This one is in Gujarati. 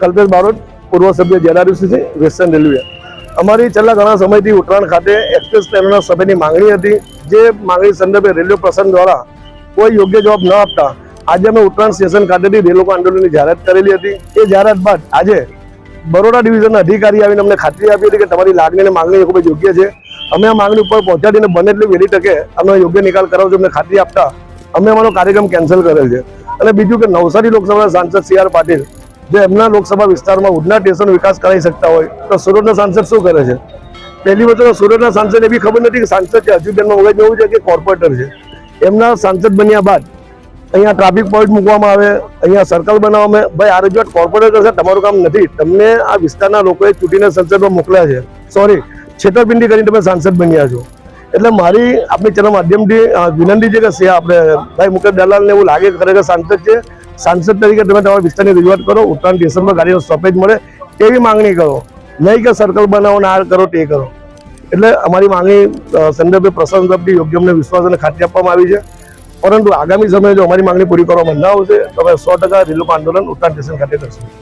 કલ્પેશ બારોટ, પૂર્વ સભ્ય જેઆરયુસી છે વેસ્ટર્ન રેલવે અમારી છેલ્લા ઘણા સમયથી ઉત્તરાયણ ખાતે એક્સપ્રેસ ટ્રેનના સભ્યની માંગણી હતી. જે માંગણી સંદર્ભે રેલવે પ્રશાસન દ્વારા કોઈ યોગ્ય જવાબ ન આપતા આજે અમે ઉત્તરાયણ સ્ટેશન ખાતેથી રેલવે આંદોલનની જાહેરાત કરેલી હતી. એ જાહેરાત બાદ આજે બરોડા ડિવિઝનના અધિકારી આવીને અમને ખાતરી આપી હતી કે તમારી લાગણી અને માંગણી ખૂબ જ યોગ્ય છે. અમે આ માંગણી ઉપર પહોંચાડીને બને એટલી વહેલી તકે અમે યોગ્ય નિકાલ કરાવજો અમને ખાતરી આપતા અમે અમારો કાર્યક્રમ કેન્સલ કરેલ છે. અને બીજું કે નવસારી લોકસભાના સાંસદ સી આર પાટીલ, જો એમના લોકસભા વિસ્તારમાં ઉડના સ્ટેશન વિકાસ કરાવી શકતા હોય, તો સુરતના સાંસદ શું કરે છે? પહેલી વસ્તુ સુરતના સાંસદ બી ખબર નથી કે સાંસદ છે, હજુ તેમનું મગજમાં એવું છે કે કોર્પોરેટર છે. એમના સાંસદ બન્યા બાદ અહીંયા ટ્રાફિક પોઈન્ટ મૂકવામાં આવે, અહીંયા સર્કલ બનાવવામાં. ભાઈ, આ રજૂઆત કોર્પોરેટર છે, તમારું કામ નથી. તમને આ વિસ્તારના લોકોએ ચૂંટીને સંસદમાં મોકલ્યા છે. સોરી છેતરપિંડી કરીને તમે સાંસદ બન્યા છો. એટલે મારી આપણી ચેનલ માધ્યમથી વિનંતી છે કે સે આપણે ભાઈ મુકેશ દલાલને એવું લાગે ખરેખર સાંસદ છે. સાંસદ તરીકે તમે તમારા વિસ્તારની રજૂઆત કરો, ઉત્તરાયણ ડિસેમ્બર ગાડીનો સ્ટોપેજ મળે તેવી માંગણી કરો. નહીં કે સર્કલ બનાવો ને આ કરો તે કરો. એટલે અમારી માંગણી સંદર્ભે પ્રશાસન તરફથી યોગ્ય અમને વિશ્વાસ અને ખાતરી આપવામાં આવી છે. પરંતુ આગામી સમયે જો અમારી માંગણી પૂરી કરવામાં ના આવશે, તો અમે સો ટકા રેલવે આંદોલન ઉત્તરાયણ સ્ટેશન ખાતે કરશું.